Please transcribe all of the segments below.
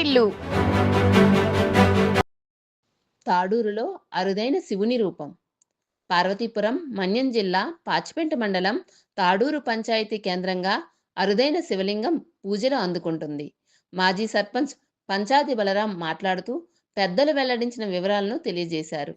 వాకిళ్ళు తాడూరులో అరుదైన శివుని రూపం. పార్వతీపురం మన్యం జిల్లా పాచిపెంట మండలం తాడూరు పంచాయతీ కేంద్రంగా అరుదైన శివలింగం పూజలు అందుకుంటుంది. మాజీ సర్పంచ్ పంచాది బలరాం మాట్లాడుతూ పెద్దలు వెల్లడించిన వివరాలను తెలియజేశారు.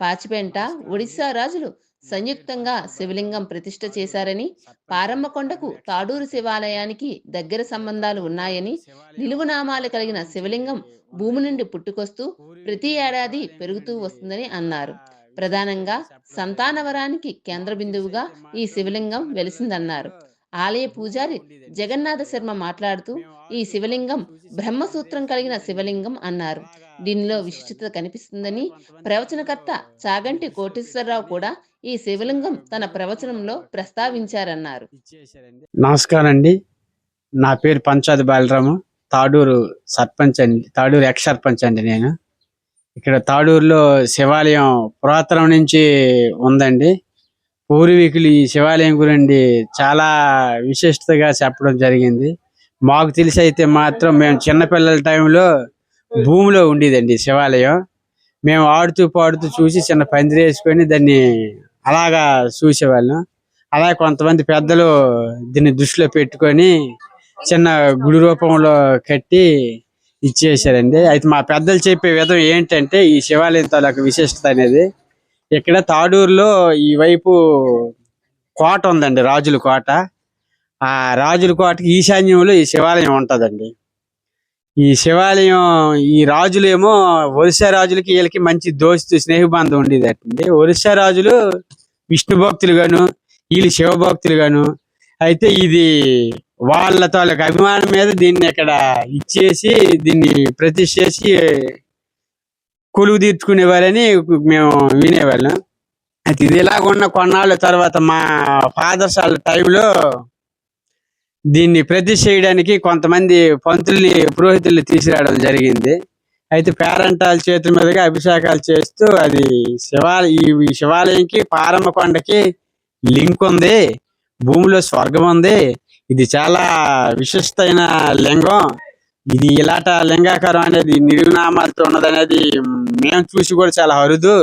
పాచిపెంట ఒడిశా రాజులు సంయుక్తంగా శివలింగం ప్రతిష్ఠ చేశారని పారమ్మకొండకు తాడూరు శివాలయానికి దగ్గర సంబంధాలు ఉన్నాయని నిలువునామాలు కలిగిన శివలింగం భూమి నుండి పుట్టుకొస్తూ ప్రతి ఏడాది పెరుగుతూ వస్తుందని అన్నారు. ప్రధానంగా సంతానవరానికి కేంద్ర బిందువుగా ఈ శివలింగం వెలిసిందన్నారు. ఆలయ పూజారి జగన్నాథ శర్మ మాట్లాడుతూ ఈ శివలింగం బ్రహ్మసూత్రం కలిగిన శివలింగం అన్నారు. దీనిలో విశిష్టత కనిపిస్తుందని ప్రవచనకర్త చాగంటి కోటేశ్వరరావు కూడా ఈ శివలింగం తన ప్రవచనంలో ప్రస్తావించారన్నారు. నమస్కారం అండి. నా పేరు పంచాది బాలరాము. తాడూరు సర్పంచ్ అండి. తాడూరు ఎక్స్ సర్పంచ్ అండి నేను. ఇక్కడ తాడూరులో శివాలయం పురాతనం నుంచి ఉందండి. పూర్వీకులు ఈ శివాలయం గురించి చాలా విశిష్టతగా చెప్పడం జరిగింది. మాకు తెలిసి అయితే మాత్రం మేము చిన్నపిల్లల టైంలో భూమిలో ఉండేదండి శివాలయం. మేము ఆడుతూ పాడుతూ చూసి చిన్న పందిరి వేసుకొని దాన్ని అలాగా చూసేవాళ్ళం. అలా కొంతమంది పెద్దలు దీన్ని దృష్టిలో పెట్టుకొని చిన్న గుడి రూపంలో కట్టి ఇచ్చేసారండి అయితే మా పెద్దలు చెప్పే విధం ఏంటంటే ఈ శివాలయం తాలూకు విశిష్టత అనేది ఇక్కడ తాడూరులో ఈ వైపు కోట ఉందండి రాజుల కోట. ఆ రాజుల కోటకి ఈశాన్యంలో ఈ శివాలయం ఉంటుందండి. ఈ శివాలయం ఈ రాజులేమో ఒరిస్సా రాజులకి వీళ్ళకి మంచి దోస్తు స్నేహబంధం ఉండేది అటండి ఒరిస్సా రాజులు విష్ణు భక్తులు గాను వీళ్ళు శివభక్తులు గాను. అయితే ఇది వాళ్ళ తాలూకు అభిమానం మీద దీన్ని ఇక్కడ ఇచ్చేసి దీన్ని ప్రతిష్ఠ చేసి కొలువు తీర్చుకునేవారని మేము వినేవాళ్ళం. అయితే ఇది ఇలాగున్న కొన్నాళ్ళ తర్వాత మా ఫాదర్స్ వాళ్ళ టైంలో దీన్ని ప్రతి చేయడానికి కొంతమంది పంతుల్ని పురోహితుల్ని తీసుకురావడం జరిగింది. అయితే పేరంటాల చేతుల మీదుగా అభిషేకాలు చేస్తూ అది శివాలయ ఈ శివాలయంకి పారమ్మ కొండకి లింక్ ఉంది. భూమిలో స్వర్గం ఉంది. ఇది చాలా విశిష్టమైన లింగం. ఇది ఇలాట లింగాకారం అనేది నిర్నామాలతో ఉన్నదనేది మేము చూసి కూడా చాలా అరుదు.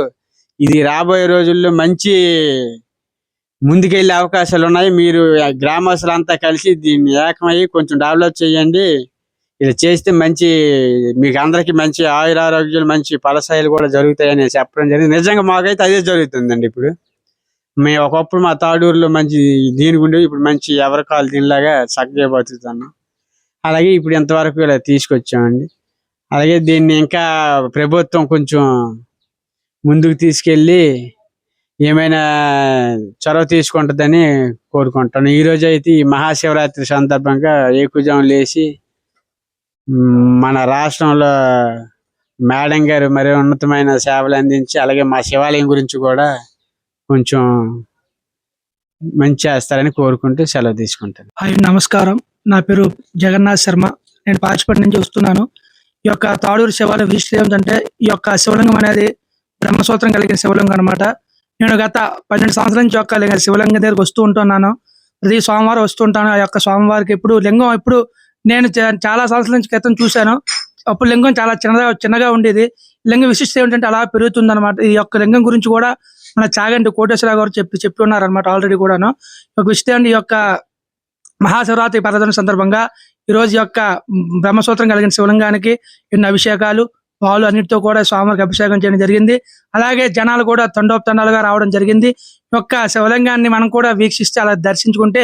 ఇది రాబోయే రోజుల్లో మంచి ముందుకెళ్ళే అవకాశాలు ఉన్నాయి. మీరు గ్రామస్తులు గ్రామస్తులంతా కలిసి దీన్ని ఏకమయ్యి కొంచెం డెవలప్ చేయండి. ఇది చేస్తే మంచి మీకు అందరికి మంచి ఆయురారోగ్యాలు మంచి ఫలసాయాలు కూడా జరుగుతాయని చెప్పడం జరిగింది. నిజంగా మాకైతే అదే జరుగుతుందండి ఇప్పుడు. మేము ఒకప్పుడు మా తాడూరులో మంచి దీని గుండె ఇప్పుడు మంచి ఎవరి కాలు దీనిలాగా చక్కగా బతుకుతున్నాం. అలాగే ఇప్పుడు ఇంతవరకు ఇలా తీసుకొచ్చామండి. అలాగే దీన్ని ఇంకా ప్రభుత్వం కొంచెం ముందుకు తీసుకెళ్ళి ఏమైనా చొరవ తీసుకుంటుందని కోరుకుంటాను. ఈ రోజు అయితే ఈ మహాశివరాత్రి సందర్భంగా ఏకుజం లేచి మన రాష్ట్రంలో మేడం గారు మరి ఉన్నతమైన సేవలు అందించి అలాగే మా శివాలయం గురించి కూడా కొంచెం మంచి చేస్తారని కోరుకుంటూ సెలవు తీసుకుంటాను. హాయ్ నమస్కారం. నా పేరు జగన్నాథ్ శర్మ. నేను పాచిపట్నం నుంచి వస్తున్నాను. ఈ యొక్క తాడూరు శివాలయం విశిష్ట ఏమిటంటే ఈ యొక్క శివలింగం అనేది బ్రహ్మసూత్రం కలిగిన శివలింగం అనమాట నేను గత పన్నెండు సంవత్సరాల నుంచి యొక్క లింగ- శివలింగం దగ్గరికి వస్తూ ఉంటున్నాను. ప్రతి సోమవారం వస్తూ ఉంటాను. ఆ యొక్క స్వామివారికి ఎప్పుడు లింగం ఎప్పుడు నేను చాలా సంవత్సరాల నుంచి క్రితం చూశాను. అప్పుడు లింగం చాలా చిన్నగా చిన్నగా ఉండేది. లింగం విశిష్టత ఏమిటంటే అలా పెరుగుతుంది అనమాట ఈ యొక్క లింగం గురించి కూడా మన చాగంటి కోటేశ్వరరావు గారు చెప్పి చెప్పి ఉన్నారు అనమాట ఆల్రెడీ కూడాను. ఈ యొక్క ఈ యొక్క మహాశివరాత్రి పర్వదిన సందర్భంగా ఈ రోజు యొక్క బ్రహ్మసూత్రం కలిగిన శివలింగానికి ఎన్ని అభిషేకాలు పాలు అన్నిటితో కూడా స్వామికి అభిషేకం చేయడం జరిగింది. అలాగే జనాలు కూడా తండోపతండాలుగా రావడం జరిగింది. ఈ యొక్క శివలింగాన్ని మనం కూడా వీక్షిస్తే అలా దర్శించుకుంటే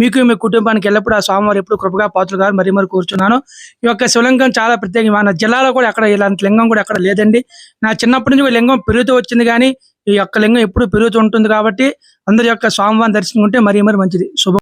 మీకు మీ కుటుంబానికి ఎల్లప్పుడూ ఆ స్వామివారు ఎప్పుడు కృపగా పాత్రలు గారు మరీ మరి కూర్చున్నాను. ఈ యొక్క శివలింగం చాలా ప్రత్యేకం. మన జిల్లాలో కూడా ఎక్కడ ఇలాంటి లింగం కూడా ఎక్కడ లేదండి. నా చిన్నప్పటి నుంచి లింగం పెరుగుతూ వచ్చింది కానీ ఈ యొక్క లింగం ఎప్పుడు పెరుగుతూ ఉంటుంది కాబట్టి అందరి యొక్క స్వామివారిని దర్శించుకుంటే మరీ మరి మంచిది. శుభం.